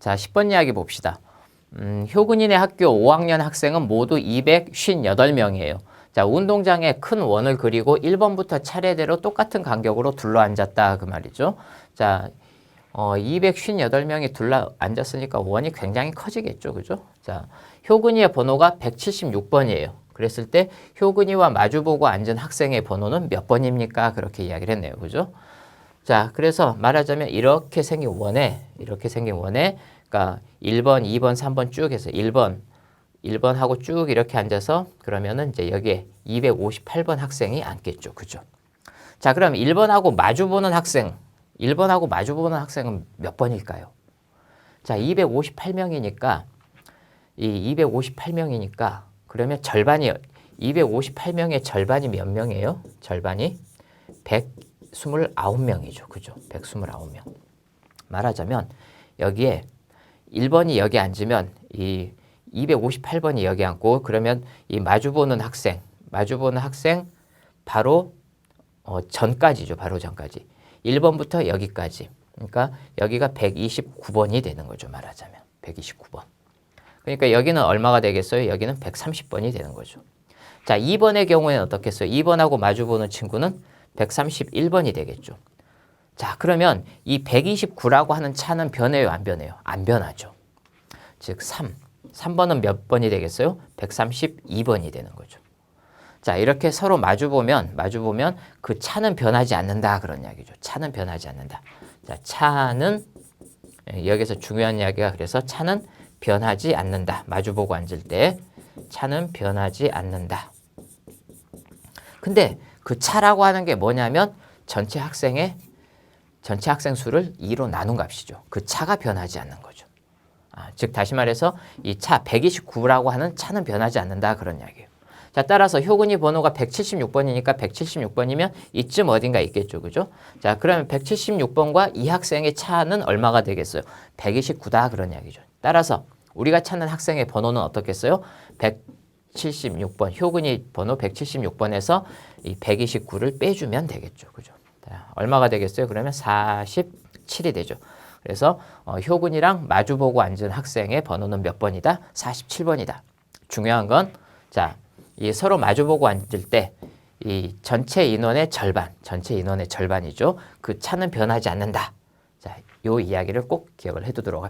자, 10번 이야기 봅시다. 음, 효근이네 학교 5학년 학생은 모두 258명이에요. 자, 운동장에 큰 원을 그리고 1번부터 차례대로 똑같은 간격으로 둘러 앉았다 그 말이죠. 자, 어, 258명이 둘러 앉았으니까 원이 굉장히 커지겠죠. 그죠? 자, 효근이의 번호가 176번이에요. 그랬을 때 효근이와 마주보고 앉은 학생의 번호는 몇 번입니까? 그렇게 이야기를 했네요. 그죠? 자, 그래서 말하자면 이렇게 생긴 원에 이렇게 생긴 원에 그러니까 1번, 2번, 3번 쭉 해서 1번 1번 하고 쭉 이렇게 앉아서 그러면은 이제 여기에 258번 학생이 앉겠죠. 그죠? 자, 그럼 1번하고 마주 보는 학생 1번하고 마주 보는 학생은 몇 번일까요? 자, 258명이니까 이 258명이니까 그러면 절반이 258명의 절반이 몇 명이에요? 절반이 129명이죠. 그죠? 129명. 말하자면 여기에 1번이 여기 앉으면 이 258번이 여기 앉고 그러면 이 마주보는 학생, 마주보는 학생 바로 어, 전까지죠. 바로 전까지. 1번부터 여기까지. 그러니까 여기가 129번이 되는 거죠. 말하자면 129번. 그러니까 여기는 얼마가 되겠어요? 여기는 130번이 되는 거죠. 자, 2번의 경우에는 어떻겠어요? 2번하고 마주보는 친구는 131번이 되겠죠. 자, 그러면 이 129라고 하는 차는 변해요, 안 변해요? 안 변하죠. 즉 3. 3번은 몇 번이 되겠어요? 132번이 되는 거죠. 자, 이렇게 서로 마주 보면 마주 보면 그 차는 변하지 않는다 그런 이야기죠. 차는 변하지 않는다. 자, 차는 예, 여기서 중요한 이야기가 그래서 차는 변하지 않는다. 마주 보고 앉을 때 차는 변하지 않는다. 근데 그 차라고 하는 게 뭐냐면 전체 학생의 전체 학생 수를 2로 나눈 값이죠. 그 차가 변하지 않는 거죠. 아, 즉 다시 말해서 이 차 129라고 하는 차는 변하지 않는다 그런 이야기예요. 자 따라서 효근이 번호가 176번이니까 176번이면 이쯤 어딘가 있겠죠, 그죠? 자 그러면 176번과 이 학생의 차는 얼마가 되겠어요? 129다 그런 이야기죠. 따라서 우리가 찾는 학생의 번호는 어떻겠어요? 176번 효근이 번호 176번에서 이 129를 빼주면 되겠죠, 그죠? 자, 얼마가 되겠어요? 그러면 47이 되죠. 그래서 어, 효근이랑 마주보고 앉은 학생의 번호는 몇 번이다? 47번이다. 중요한 건 자, 이 서로 마주보고 앉을 때 이 전체 인원의 절반, 전체 인원의 절반이죠. 그 차는 변하지 않는다. 자, 요 이야기를 꼭 기억을 해 두도록 합시다.